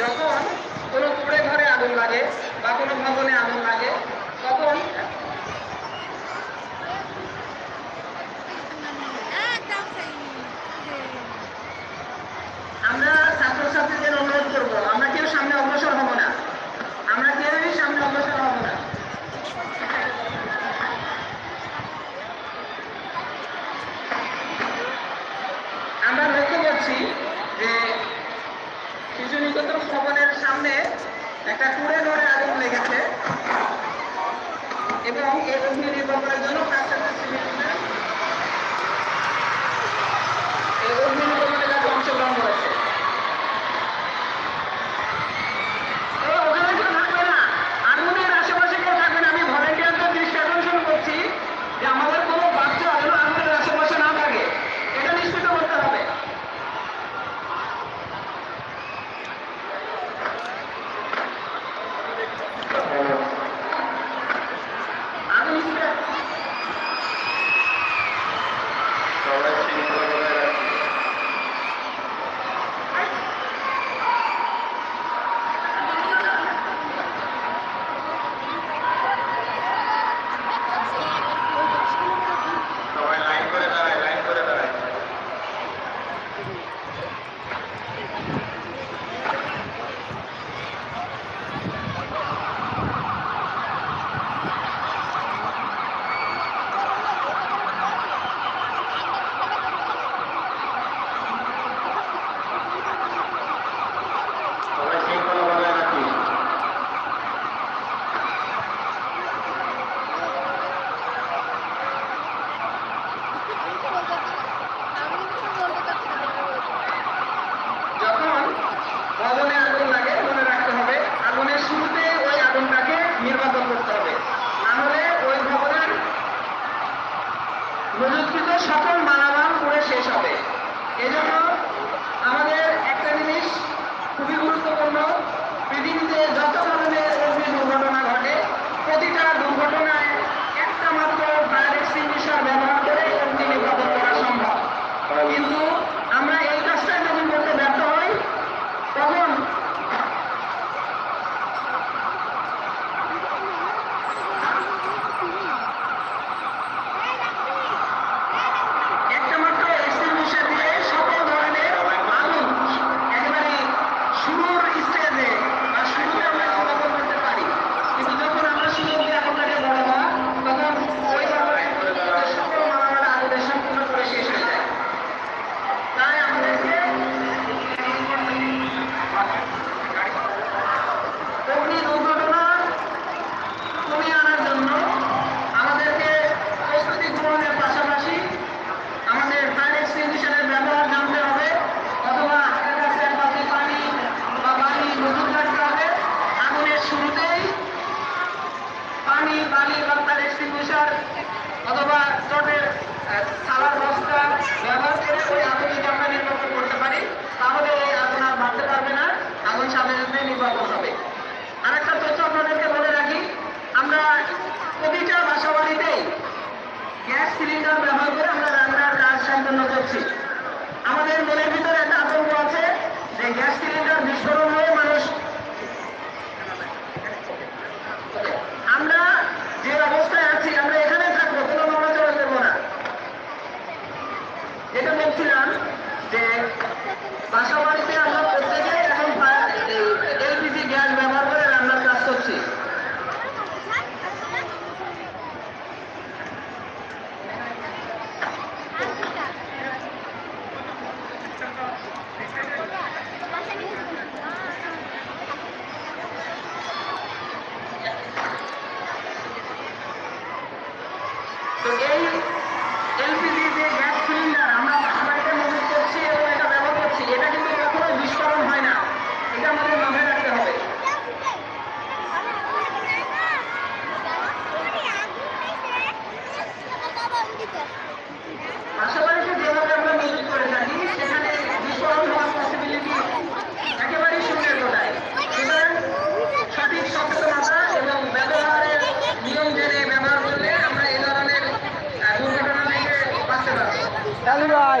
যখন কোনো কুড়ে ঘরে আগুন লাগে বা কোনো ভবনে আগুন লাগে, তখন আমরা ছাত্রছাত্রীদের অনুরোধ করব, আমরা কেউ সামনে অগ্রসর হব না। আমরা কেউই সামনে অগ্রসর হব না। আমরা লক্ষ্য করছি যে রবীন্দ্র ভবনের সামনে একটা টুরে নোরে আগুন লেগেছে। এবং এই অগ্নি নির্বাপনের জন্য সিলিন্ডার ব্যবহার করে আমরা রান্নার কাজ সম্পন্ন করছি আমাদের মনের ভিতরে একটা আতঙ্ক আছে যে গ্যাস সিলিন্ডার বিস্ফোরণ ভাই।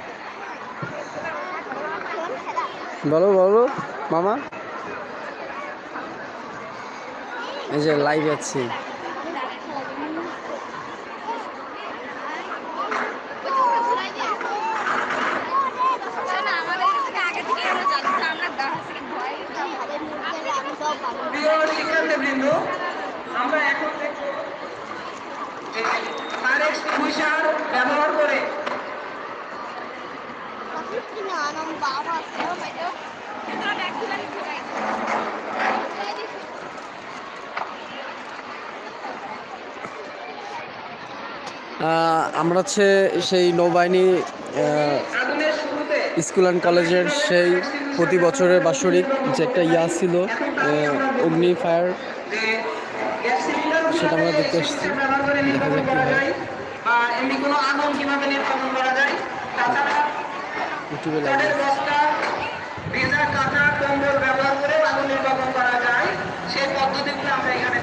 বলো বলো মামা। এই যে লাইভ আছি প্রিয় শিক্ষার্থীবৃন্দ আমরা এখন দেখব ফায়ার এক্সটিংগুইশার ব্যবহার করে আহ, আমরা হচ্ছে সেই নৌবাহিনী স্কুল অ্যান্ড কলেজের সেই প্রতি বছরের বাৎসরিক যে একটা ইয়া ছিল অগ্নি ফায়ার সেটা আমরা দেখতে এসেছি। দেখা যাক কি হয়। ইউটিউবে ভেজা কম্বল ব্যবহার করে আগুন নির্বাপন করা যায় সেই পদ্ধতিগুলো আমরা এখানে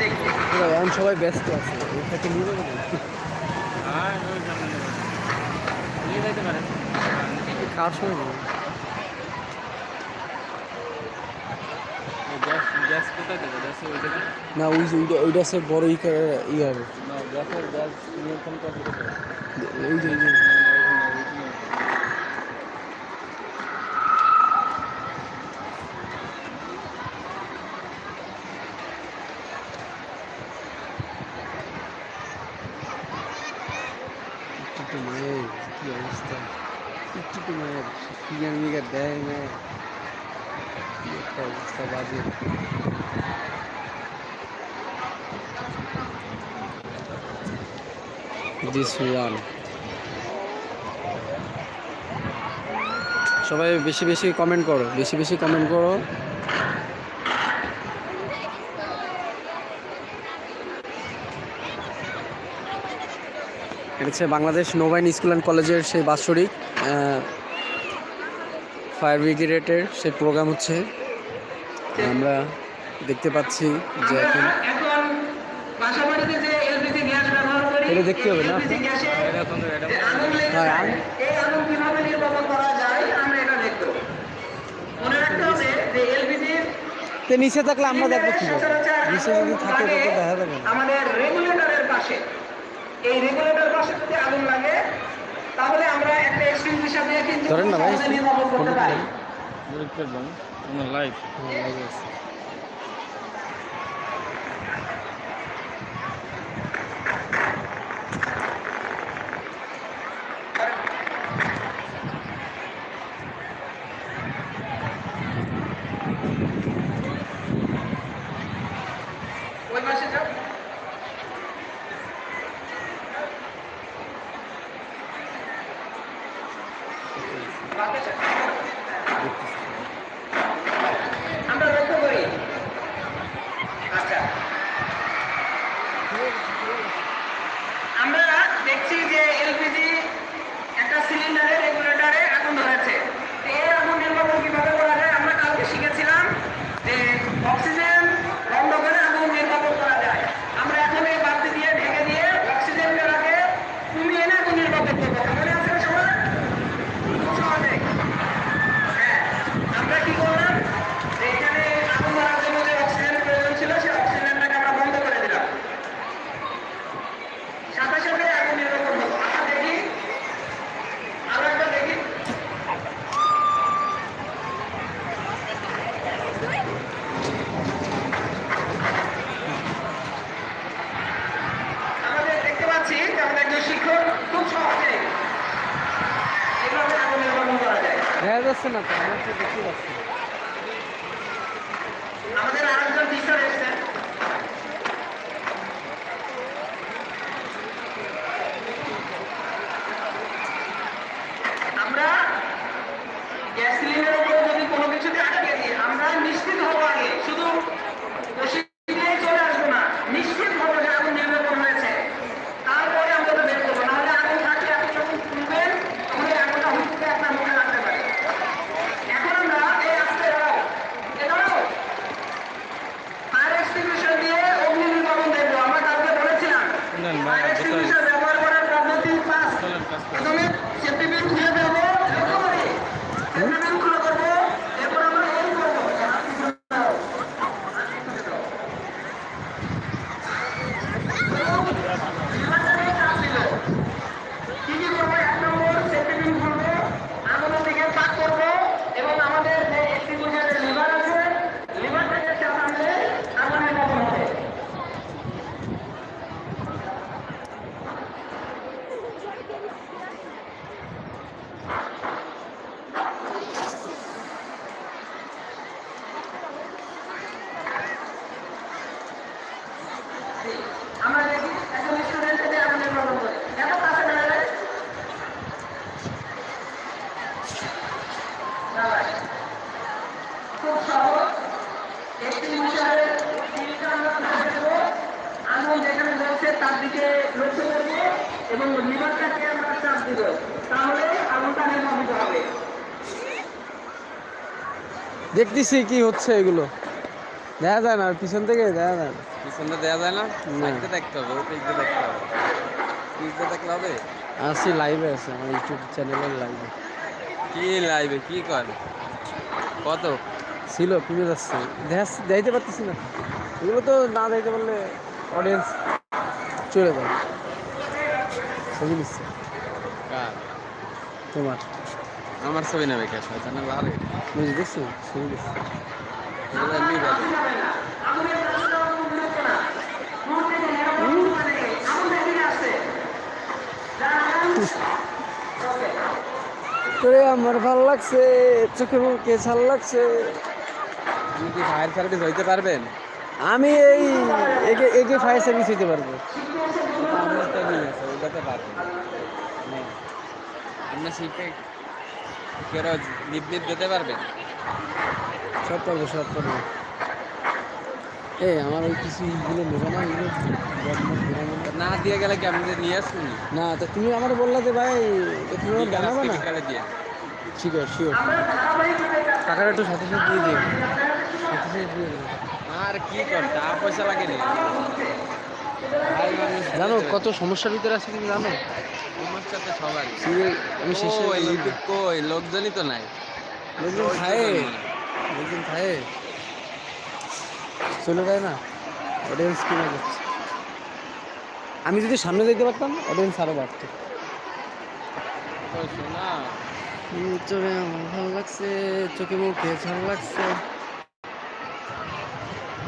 সবাই ব্যস্ত আছে এটাকে নিয়ে? কার সময় না ওই যে ওইটা সে বড় ই হবে ওই যে ওই যে একটু মায়ের কি অবস্থা একটু মায়ের কি জানি দেয় না কি একটা অবস্থা বাজে দিস ওয়ান সবাই বেশি বেশি কমেন্ট করো বেশি বেশি কমেন্ট করো এটা হচ্ছে বাংলাদেশ নৌবাহিনী স্কুল অ্যান্ড কলেজের সেই বাৎসরিক ফায়ার ব্রিগেডের সেই প্রোগ্রাম হচ্ছে আমরা দেখতে পাচ্ছি যে এখন এটা দেখতে হবে না? হ্যাঁ, যায়, আগুন। এই আগুন কীভাবে নির্বাপন করা যায় আমরা এটা দেখব মনে রাখতে হবে যে এলপিজি তো নিচে থাকলে আমরা দেখব কি নিচে যদি থাকে তো তো দেখা যাবে আমাদের রেগুলেটরের পাশে এই রেগুলেটর পাশে যদি আগুন লাগে তাহলে আমরা একটা এক্সট্রিম হিসাবে কিন্তু ধরেন না ভাই ধরেন না করতে পারি লাইভ লাইভ লাইট হ্যাঁ, লাগে আছে। দেখতেছি কি হচ্ছে এগুলো। দেখা যায় না পিছন থেকে দেখা যায় না। পিছন থেকে দেখা যায় না? সাইডে দেখতে হবে ওই দিকে দেখতে হবে। পিছনে দেখলে হবে? আসি লাইভে আছে আমার ইউটিউব চ্যানেলের লাইভে কি লাইভে কি করে? কত? ছিল কমে যাচ্ছে। দেখা যাইতে পারতেছি না। এগুলো তো না যাইতে পারলে অডিয়েন্স চলে যায় ছবি নিচ্ছে। তোমার? আমার ছবি নেবে কে? শয়তানের লারে বুঝে দেখছ? ছবি নিচ্ছে তোরে আমার ভালো লাগছে চোখে মুখে ছাল লাগছে। আপনি কি ফায়ার সার্ভিস হইতে পারবেন? আমি এই একে একে ফায়ার সার্ভিস হইতে পারব। আপনার ট্রেনিং আছে ওটাতে পারবেন। আপনার শিপে কেরো লিপ লিপ যেতে পারবেন সব পারব সব পারব। এই আমার ওই কিছু ইগুলো নেবে না এগুলো না দিয়ে গেলে কি আপনি নিয়ে আসবেন না তো তুমি আমার বললা যে ভাই তুমি আমার জানাবে না? বিকালে দিয়ে। শিওর টাকাটা একটু সাথে সাথে দিয়ে সাথে সাথে দিয়ে দিও। আর কি কর টাকা পয়সা ভাই জানো কত সমস্যার ভিতরে আছে তুমি জানো? সমস্যা তো সবারই। আমি শেষে ইউটিউব কই লোকজনই তো নাই। লোকজন খায়। লোকজন খায়। চলে যায় না? অডিয়েন্স কিনে যাচ্ছে আমি যদি সামনে যেতে পারতাম অডিয়েন্স আরও বাড়তো। চোখে ভালো লাগছে চোখে মুখে ভালো লাগছে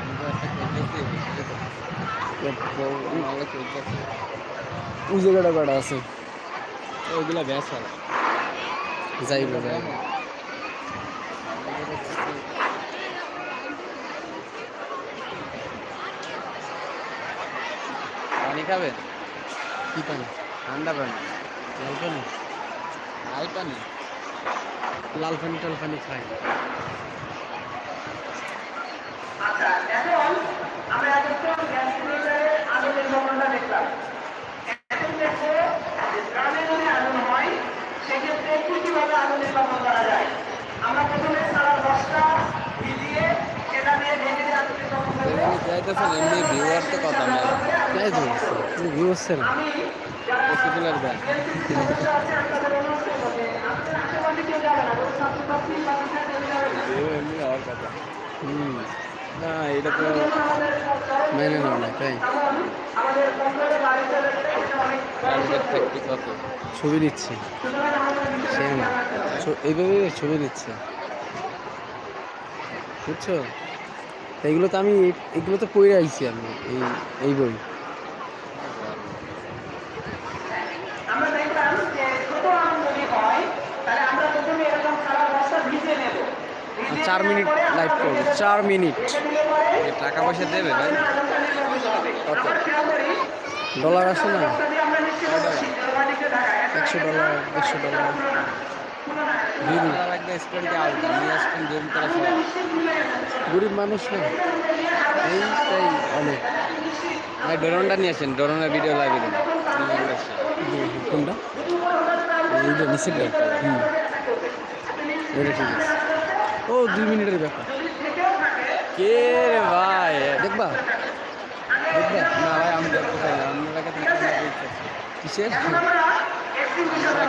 আমি তো একটা খেলতেছি, বুঝতে তো। ভালো খেলতেছি। ওই জায়গাটা কটা আছে? ওইগুলা ব্যাস হয়। যাইবো যাইবো। পানি খাবেন কি পানি? ঠান্ডা পানি। লাল পানি? লাল পানি? লাল পানি টাল পানি খাই। আচ্ছা এখন আমরা এতক্ষণ গ্যাস সিলিন্ডারে আগুনের ঘটনাটা দেখলাম এখন দেখব যে গ্রামে যদি আগুন হয় সেক্ষেত্রে কি কীভাবে আগুন নির্বাপন করা যায় আমরা প্রথমে সারা দশটা ভিজিয়ে সেটা দিয়ে ঢেকে দিয়ে আগুন নির্বাপন করব এমনি চাইতেছেন এমনি ভিউয়ার তো কথা নাই তাই তো তুমি ভিউ হচ্ছে না আমি যারা পশুগুলার ব্যান এলপিজি সদস্য আছে আপনাদের অনুরোধ করব যে আপনাদের আশেপাশে কেউ যাবে না কোনো ছাত্রছাত্রী বা টিচার কেউ যাবে না ভিউ এমনি হওয়ার কথা হুম না এটা তো আমাদের সরকার মেনে নাও না তাই এখন আমাদের বাড়িতে রেখে এটা কারেন্টের থাকতে কত ছবি নিচ্ছে। বিষয়টি এইভাবে ছবি নিচ্ছে। বুঝছ? তা এগুলো তো আমি এগুলো তো পড়ে আইছি আমি এই এই বই আমরা দেখলাম যে ছোট আম যদি হয় তাহলে আমরা প্রথমে এরকম সারা বস্তা ভিজে নেব ভিজিয়ে চার মিনিট লাইভ করব। চার মিনিট। টাকা পয়সা দেবে ভাই। ডলার আসে না? একশো ডলার দেড়শো ডলার। গরিব মানুষ না? এইটাই। অনেক। ভাই ড্রোনটা নিয়ে আসেন। ড্রোনের ভিডিও লাইভে দেন কোনটা? এইটা নিচেরটা। হুম। এটা ঠিক আছে। ও দুই মিনিটের ব্যাপার। কে রে ভাই? দেখবা? দেখবা? না ভাই আমি দেখতে চাই না। আপনারা কিসের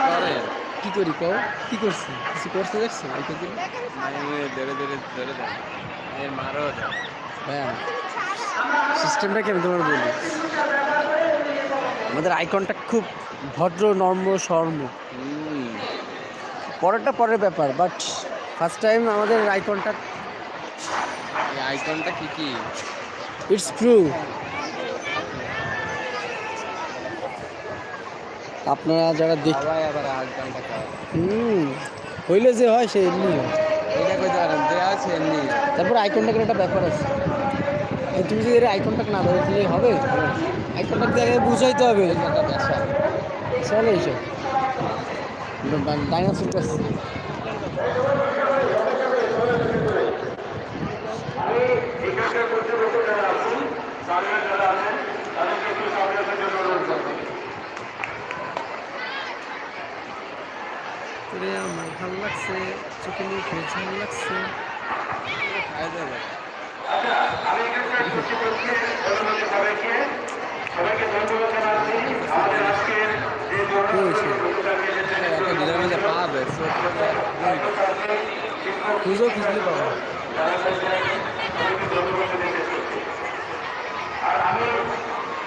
করে। কি করি কও? কি করছি? কিছু করতে দেখছ? ধরে ধরে ধরে দেন এ মারো হ্যাঁ সিস্টেমটা কি আমি তোমার বলি। আমাদের আইকনটা খুব ভদ্র নর্ম সর্ম। পরেরটা পরের ব্যাপার বাট ফার্স্ট টাইম আমাদের আই কন্ট্যাক্ট এই আইকনটা কি কি? ইটস ট্রু আপনারা যারা দেখ আইকনটা হুম। হইলে যে হয় সে এমনি এটা কইতে পারেন যে আছে এমনি। তারপর আই কন্ট্যাক্টের একটা ব্যাপার আছে। তুমি যদি আই কন্ট্যাক্ট না ধরে দিলে হবে? আই কন্ট্যাক্ট দিয়ে বুঝাইতে হবে। চলে এইসব। ডাইনাসোর কাছে এখানকার কর্তৃপক্ষ যারা আছেন সার্ভে যারা আছেন তাদেরকে একটু সামনে আসার জন্য তোরে আমার ভালো লাগছে চোখে মুখে ঝাল লাগছে। খাওয়া যাবে আমি খুঁজো পাবো তোরে আমার ভালো লাগছে চোখে মুখে ঝাল লাগছে শেষ করা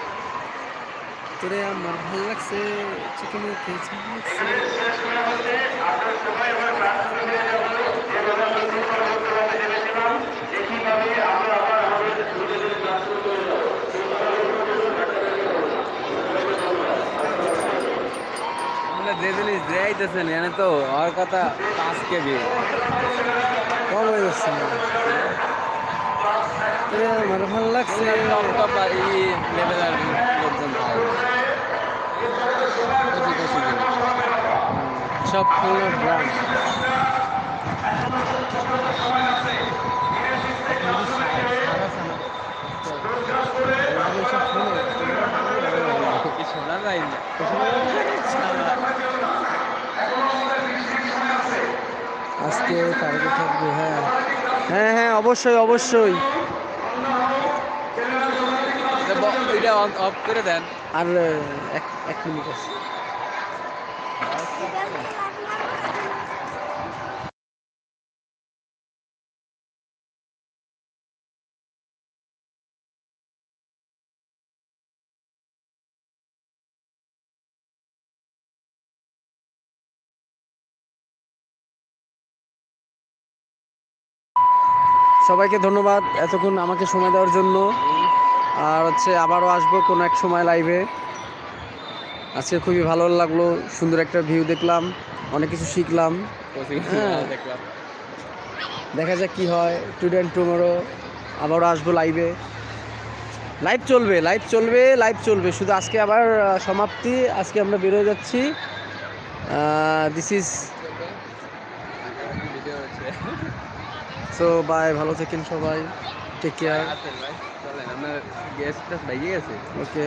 হচ্ছে একইভাবে আমরা যে জিনিস দেয়াইতেছেন এনে তো ওর কথা পাঁচ কেবি কম হয়ে যাচ্ছে আমার ভালো লাগছে। টপ আর ই লেভেলের লোকজন পায় সব হলো ব্রান্ড শোনা যায় না আজকে টার্গেট থাকবে হ্যাঁ। হ্যাঁ হ্যাঁ অবশ্যই অবশ্যই। এটা এটা অফ করে দেন। আর এক এক মিনিট আছে। সবাইকে ধন্যবাদ এতক্ষণ আমাকে সময় দেওয়ার জন্য। আর হচ্ছে আবারও আসব কোনো এক সময় লাইভে আজকে খুবই ভালো লাগল সুন্দর একটা ভিউ দেখলাম অনেক কিছু শিখলাম। হ্যাঁ। দেখা যাক কি হয় টুডে অ্যান্ড টুমোরো আবারও আসব লাইভে লাইভ চলবে লাইভ চলবে লাইভ চলবে। শুধু আজকে আবার সমাপ্তি আজকে আমরা বেরোয় যাচ্ছি। দিস ইজ সো বাই ভালো থাকেন সবাই টেক কেয়ার ওকে